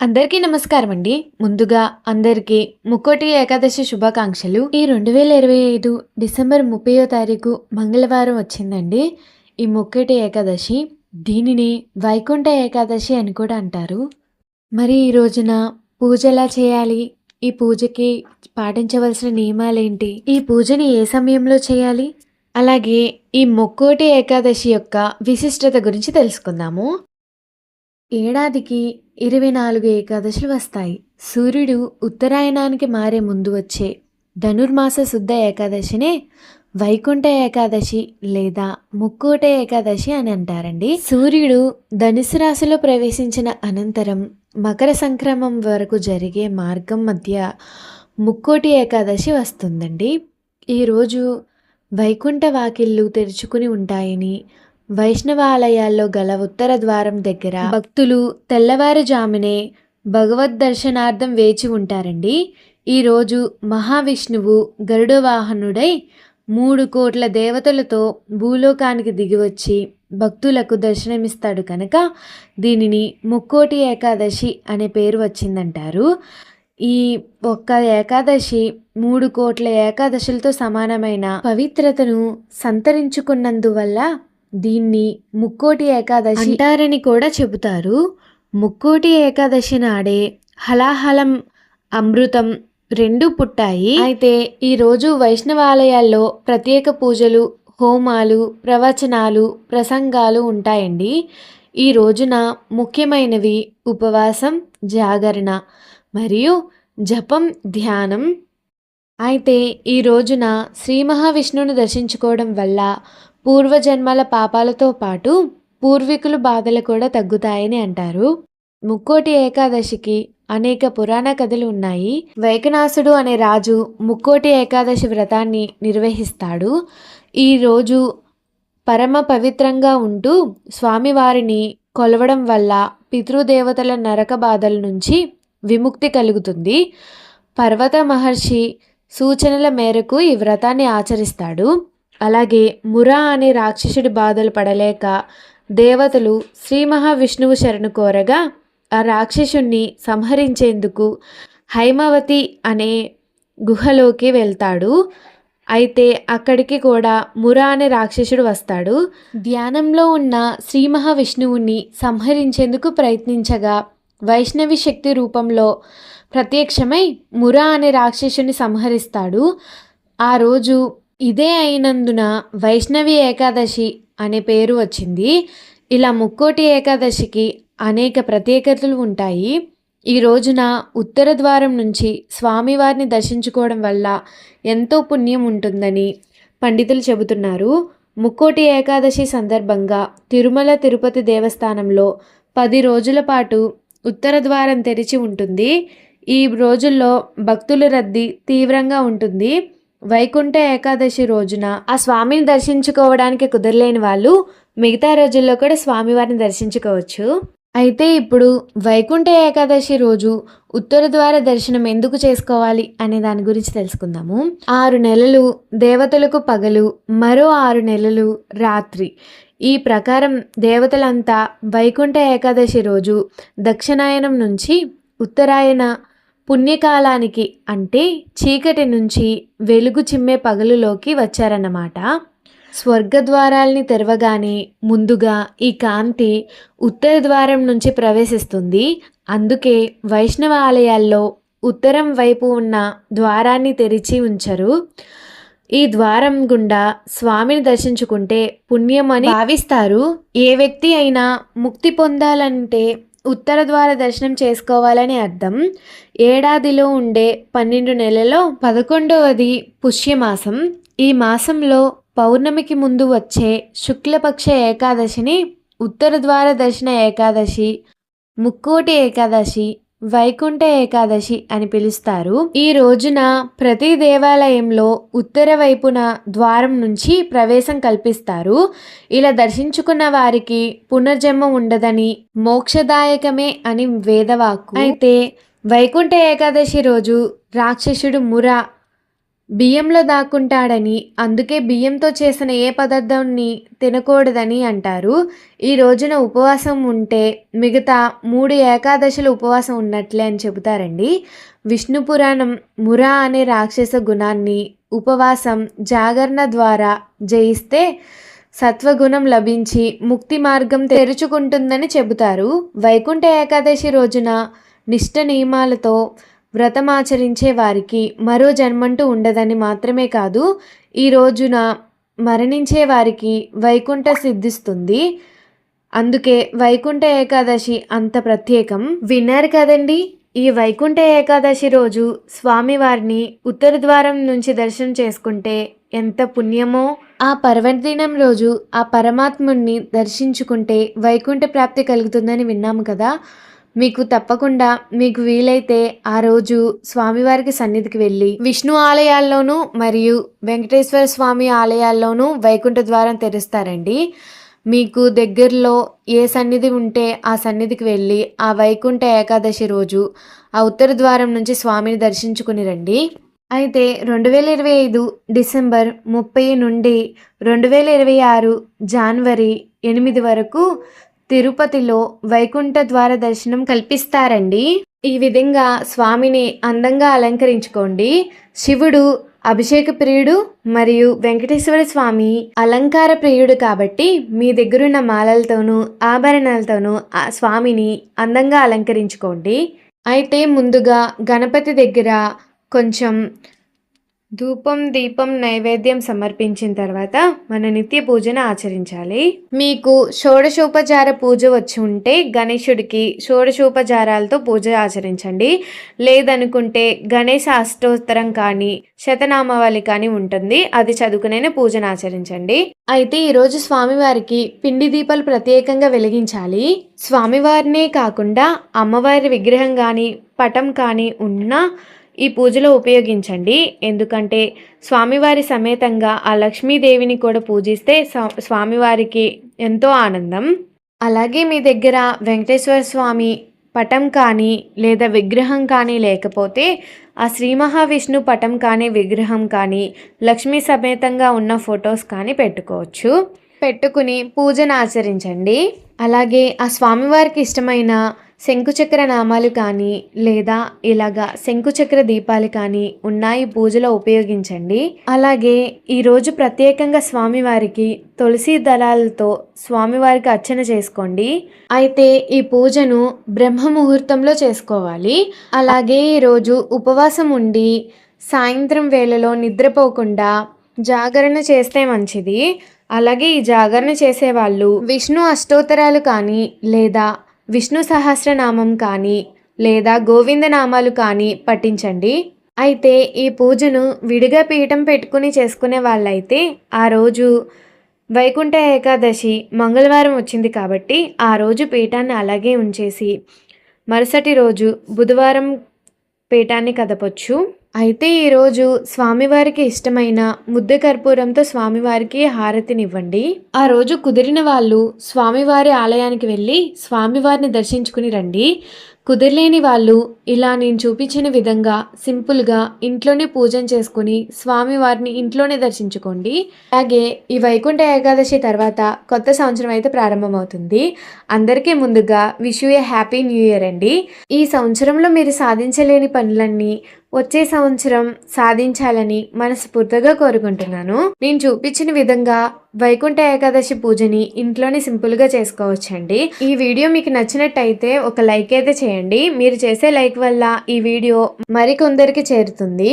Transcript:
అందరికీ నమస్కారం అండి ముందుగా అందరికీ ముక్కోటి ఏకాదశి శుభాకాంక్షలు. ఈ రెండు వేల ఇరవై ఐదు డిసెంబర్ ముప్పయో తారీఖు మంగళవారం వచ్చిందండి. ఈ ముక్కోటి ఏకాదశి దీనిని వైకుంఠ ఏకాదశి అని కూడా అంటారు. మరి ఈ రోజున పూజ ఎలా చేయాలి? ఈ పూజకి పాటించవలసిన నియమాలేంటి? ఈ పూజని ఏ సమయంలో చేయాలి? అలాగే ఈ ముక్కోటి ఏకాదశి యొక్క విశిష్టత గురించి తెలుసుకుందాము. ఏడాదికి ఇరవై నాలుగు ఏకాదశులు వస్తాయి. సూర్యుడు ఉత్తరాయణానికి మారే ముందు వచ్చే ధనుర్మాస శుద్ధ ఏకాదశినే వైకుంఠ ఏకాదశి లేదా ముక్కోట ఏకాదశి అని అంటారండి. సూర్యుడు ధనుసు రాశిలో ప్రవేశించిన అనంతరం మకర సంక్రమం వరకు జరిగే మార్గం మధ్య ముక్కోటి ఏకాదశి వస్తుందండి. ఈరోజు వైకుంఠ వాకిళ్ళు తెరుచుకుని ఉంటాయని వైష్ణవాలయాల్లో గల ఉత్తర ద్వారం దగ్గర భక్తులు తెల్లవారుజామునే భగవద్ దర్శనార్థం వేచి ఉంటారండి. ఈరోజు మహావిష్ణువు గరుడవాహనుడై మూడు కోట్ల దేవతలతో భూలోకానికి దిగివచ్చి భక్తులకు దర్శనమిస్తాడు కనుక దీనిని ముక్కోటి ఏకాదశి అనే పేరు వచ్చిందంటారు. ఈ ఒక్క ఏకాదశి మూడు కోట్ల ఏకాదశులతో సమానమైన పవిత్రతను సంతరించుకున్నందువల్ల దీన్ని ముక్కోటి ఏకాదశి అంటారని కూడా చెబుతారు. ముక్కోటి ఏకాదశి నాడే హలాహలం అమృతం రెండు పుట్టాయి. అయితే ఈరోజు వైష్ణవాలయాల్లో ప్రత్యేక పూజలు హోమాలు ప్రవచనాలు ప్రసంగాలు ఉంటాయండి. ఈ రోజున ముఖ్యమైనవి ఉపవాసం జాగరణ మరియు జపం ధ్యానం. అయితే ఈ రోజున శ్రీ మహావిష్ణువును దర్శించుకోవడం వల్ల పూర్వజన్మల పాపాలతో పాటు పూర్వీకుల బాధలు కూడా తగ్గుతాయని అంటారు. ముక్కోటి ఏకాదశికి అనేక పురాణ కథలు ఉన్నాయి. వైకనాసుడు అనే రాజు ముక్కోటి ఏకాదశి వ్రతాన్ని నిర్వహిస్తాడు. ఈ రోజు పరమ పవిత్రంగా ఉంటూ స్వామివారిని కొలవడం వల్ల పితృదేవతల నరక బాధల నుంచి విముక్తి కలుగుతుంది. పర్వత మహర్షి సూచనల మేరకు ఈ వ్రతాన్ని ఆచరిస్తాడు. అలాగే మురా అనే రాక్షసుడి బాధలు పడలేక దేవతలు శ్రీ మహావిష్ణువు శరణు కోరగా ఆ రాక్షసుణ్ణి సంహరించేందుకు హైమవతి అనే గుహలోకి వెళ్తాడు. అయితే అక్కడికి కూడా మురా అనే రాక్షసుడు వస్తాడు. ధ్యానంలో ఉన్న శ్రీ మహావిష్ణువుని సంహరించేందుకు ప్రయత్నించగా వైష్ణవి శక్తి రూపంలో ప్రత్యక్షమై మురా అనే రాక్షసుని సంహరిస్తాడు. ఆ రోజు ఇదే అయినందున వైష్ణవి ఏకాదశి అనే పేరు వచ్చింది. ఇలా ముక్కోటి ఏకాదశికి అనేక ప్రత్యేకతలు ఉంటాయి. ఈ రోజున ఉత్తర ద్వారం నుంచి స్వామివారిని దర్శించుకోవడం వల్ల ఎంతో పుణ్యం ఉంటుందని పండితులు చెబుతున్నారు. ముక్కోటి ఏకాదశి సందర్భంగా తిరుమల తిరుపతి దేవస్థానంలో పది రోజుల పాటు ఉత్తర ద్వారం తెరిచి ఉంటుంది. ఈ రోజుల్లో భక్తుల రద్దీ తీవ్రంగా ఉంటుంది. వైకుంఠ ఏకాదశి రోజున ఆ స్వామిని దర్శించుకోవడానికి కుదరలేని వాళ్ళు మిగతా రోజుల్లో కూడా స్వామివారిని దర్శించుకోవచ్చు. అయితే ఇప్పుడు వైకుంఠ ఏకాదశి రోజు ఉత్తర ద్వార దర్శనం ఎందుకు చేసుకోవాలి అనే దాని గురించి తెలుసుకుందాము. ఆరు నెలలు దేవతలకు పగలు మరో ఆరు నెలలు రాత్రి. ఈ ప్రకారం దేవతలంతా వైకుంఠ ఏకాదశి రోజు దక్షిణాయనం నుంచి ఉత్తరాయణ పుణ్యకాలానికి అంటే చీకటి నుంచి వెలుగు చిమ్మే పగలులోకి వచ్చారన్నమాట. స్వర్గద్వారాల్ని తెరవగానే ముందుగా ఈ కాంతి ఉత్తర ద్వారం నుంచి ప్రవేశిస్తుంది. అందుకే వైష్ణవ ఆలయాల్లో ఉత్తరం వైపు ఉన్న ద్వారాన్ని తెరిచి ఉంచరు. ఈ ద్వారం గుండా స్వామిని దర్శించుకుంటే పుణ్యం అని భావిస్తారు. ఏ వ్యక్తి అయినా ముక్తి పొందాలంటే ఉత్తర ద్వార దర్శనం చేసుకోవాలని అర్థం. ఏడాదిలో ఉండే పన్నెండు నెలలో పదకొండవది పుష్యమాసం. ఈ మాసంలో పౌర్ణమికి ముందు వచ్చే శుక్లపక్ష ఏకాదశిని ఉత్తర ద్వార దర్శన ఏకాదశి ముక్కోటి ఏకాదశి వైకుంఠ ఏకాదశి అని పిలుస్తారు. ఈ రోజున ప్రతి దేవాలయంలో ఉత్తర వైపున ద్వారం నుంచి ప్రవేశం కల్పిస్తారు. ఇలా దర్శించుకున్న వారికి పునర్జన్మ ఉండదని మోక్షదాయకమే అని వేదవాక్కు. అయితే వైకుంఠ ఏకాదశి రోజు రాక్షసుడు ముర బియ్యంలో దాక్కుంటాడని అందుకే బియ్యంతో చేసిన ఏ పదార్థాన్ని తినకూడదని అంటారు. ఈ రోజున ఉపవాసం ఉంటే మిగతా మూడు ఏకాదశులు ఉపవాసం ఉన్నట్లే అని చెబుతారండి. విష్ణు పురాణం మురా అనే రాక్షస గుణాన్ని ఉపవాసం జాగరణ ద్వారా జయిస్తే సత్వగుణం లభించి ముక్తి మార్గం తెరుచుకుంటుందని చెబుతారు. వైకుంఠ ఏకాదశి రోజున నిష్ట నియమాలతో వ్రతమాచరించే వారికి మరో జన్మంటూ ఉండదని మాత్రమే కాదు ఈ రోజున మరణించే వారికి వైకుంఠ సిద్ధిస్తుంది. అందుకే వైకుంఠ ఏకాదశి అంత ప్రత్యేకం. విన్నారు కదండి ఈ వైకుంఠ ఏకాదశి రోజు స్వామివారిని ఉత్తర ద్వారం నుంచి దర్శనం చేసుకుంటే ఎంత పుణ్యమో. ఆ పర్వదినం రోజు ఆ పరమాత్ముణ్ణి దర్శించుకుంటే వైకుంఠ ప్రాప్తి కలుగుతుందని విన్నాము కదా. మీకు తప్పకుండా మీకు వీలైతే ఆ రోజు స్వామివారికి సన్నిధికి వెళ్ళి విష్ణు ఆలయాల్లోనూ మరియు వెంకటేశ్వర స్వామి ఆలయాల్లోనూ వైకుంఠ ద్వారం తెరుస్తారండి. మీకు దగ్గరలో ఏ సన్నిధి ఉంటే ఆ సన్నిధికి వెళ్ళి ఆ వైకుంఠ ఏకాదశి రోజు ఆ ఉత్తర ద్వారం నుంచి స్వామిని దర్శించుకుని రండి. అయితే రెండు వేల ఇరవై ఐదు డిసెంబర్ ముప్పై నుండి రెండు వేల ఇరవై ఆరు జనవరి ఎనిమిది వరకు తిరుపతిలో వైకుంఠ ద్వార దర్శనం కల్పిస్తారండి. ఈ విధంగా స్వామిని అందంగా అలంకరించుకోండి. శివుడు అభిషేక ప్రియుడు మరియు వెంకటేశ్వర స్వామి అలంకార ప్రియుడు కాబట్టి మీ దగ్గరున్న మాలలతోనూ ఆభరణాలతోనూ ఆ స్వామిని అందంగా అలంకరించుకోండి. అయితే ముందుగా గణపతి దగ్గర కొంచెం ధూపం దీపం నైవేద్యం సమర్పించిన తర్వాత మన నిత్య పూజను ఆచరించాలి. మీకు షోడశోపచార పూజ వచ్చి ఉంటే గణేశుడికి షోడశోపచారాలతో పూజ ఆచరించండి. లేదనుకుంటే గణేశ అష్టోత్తరం కానీ శతనామావళి కానీ ఉంటుంది. అది చదువుకునే పూజను ఆచరించండి. అయితే ఈరోజు స్వామివారికి పిండి దీపాలు ప్రత్యేకంగా వెలిగించాలి. స్వామివారినే కాకుండా అమ్మవారి విగ్రహం కానీ పటం కానీ ఉన్నా ఈ పూజలో ఉపయోగించండి. ఎందుకంటే స్వామివారి సమేతంగా ఆ లక్ష్మీదేవిని కూడా పూజిస్తే స్వామివారికి ఎంతో ఆనందం. అలాగే మీ దగ్గర వెంకటేశ్వర స్వామి పటం కానీ లేదా విగ్రహం కానీ లేకపోతే ఆ శ్రీ మహావిష్ణు పటం కానీ విగ్రహం కానీ లక్ష్మీ సమేతంగా ఉన్న ఫొటోస్ కానీ పెట్టుకోవచ్చు. పెట్టుకుని పూజను ఆచరించండి. అలాగే ఆ స్వామివారికి ఇష్టమైన శంకుచక్ర నామాలు కానీ లేదా ఇలాగా శంకుచక్ర దీపాలు కానీ ఉన్నాయి పూజలో ఉపయోగించండి. అలాగే ఈరోజు ప్రత్యేకంగా స్వామివారికి తులసి దళాలతో స్వామివారికి అర్చన చేసుకోండి. అయితే ఈ పూజను బ్రహ్మ ముహూర్తంలో చేసుకోవాలి. అలాగే ఈరోజు ఉపవాసం ఉండి సాయంత్రం వేళలో నిద్రపోకుండా జాగరణ చేస్తే మంచిది. అలాగే ఈ జాగరణ చేసేవాళ్ళు విష్ణు అష్టోత్తరాలు కానీ లేదా విష్ణు సహస్రనామం కానీ లేదా గోవిందనామాలు కానీ పఠించండి. అయితే ఈ పూజను విడిగా పీఠం పెట్టుకుని చేసుకునే వాళ్ళైతే ఆ రోజు వైకుంఠ ఏకాదశి మంగళవారం వచ్చింది కాబట్టి ఆ రోజు పీఠాన్ని అలాగే ఉంచేసి మరుసటి రోజు బుధవారం పీఠాన్ని కదపొచ్చు. అయితే ఈరోజు స్వామివారికి ఇష్టమైన ముద్ద కర్పూరంతో స్వామివారికి హారతినివ్వండి. ఆ రోజు కుదిరిన వాళ్ళు స్వామివారి ఆలయానికి వెళ్ళి స్వామివారిని దర్శించుకుని రండి. కుదిరలేని వాళ్ళు ఇలా నేను చూపించిన విధంగా సింపుల్గా ఇంట్లోనే పూజన చేసుకుని స్వామివారిని ఇంట్లోనే దర్శించుకోండి. అలాగే ఈ వైకుంఠ ఏకాదశి తర్వాత కొత్త సంవత్సరం అయితే ప్రారంభమవుతుంది. అందరికీ ముందుగా wish you a happy new year అండి. ఈ సంవత్సరంలో మీరు సాధించలేని పనులన్నీ వచ్చే సంవత్సరం సాధించాలని మనస్ఫూర్తిగా కోరుకుంటున్నాను. నేను చూపించిన విధంగా వైకుంఠ ఏకాదశి పూజని ఇంట్లోనే సింపుల్గా చేసుకోవచ్చండి. ఈ వీడియో మీకు నచ్చినట్టయితే ఒక లైక్ అయితే చేయండి. మీరు చేసే లైక్ వల్ల ఈ వీడియో మరికొందరికి చేరుతుంది.